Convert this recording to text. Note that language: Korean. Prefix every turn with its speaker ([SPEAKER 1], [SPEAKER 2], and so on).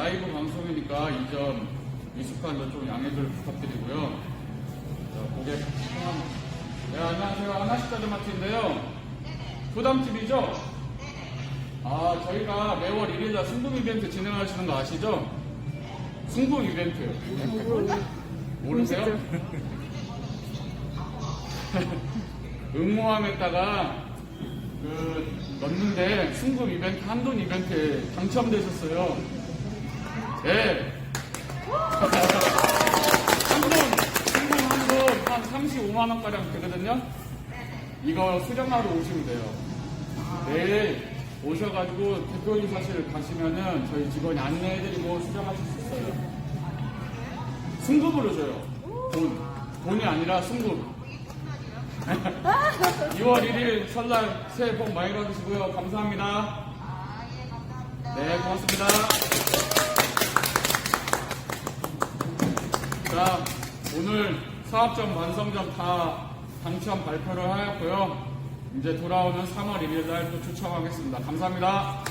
[SPEAKER 1] 라이브 방송이니까 이 점 미숙한 점좀 양해를 부탁드리고요. 자, 고객 성함. 네, 안녕하세요. 하나식자재마트인데요. 부담TV죠? 아, 저희가 매월 1일날 승부 이벤트 진행하시는 거 아시죠? 승부 이벤트요. 모르세요? 응모함에다가 그 넣는데 승부 이벤트 한돈 이벤트에 당첨되셨어요. 네. 한돈 한돈 한 35만 원가량 되거든요. 이거 수령하러 오시면 돼요. 내일 오셔가지고 대표이사실 가시면은 저희 직원이 안내해드리고 수령하실 수 있어요. 승급으로 줘요. 돈. 돈이 아니라 승급. 2월 1일 설날 새해 복 많이 받으시고요. 감사합니다. 네, 고맙습니다. 자, 오늘 사업점, 완성점 다 당첨 발표를 하였고요. 이제 돌아오는 3월 1일 날또 추첨하겠습니다. 감사합니다.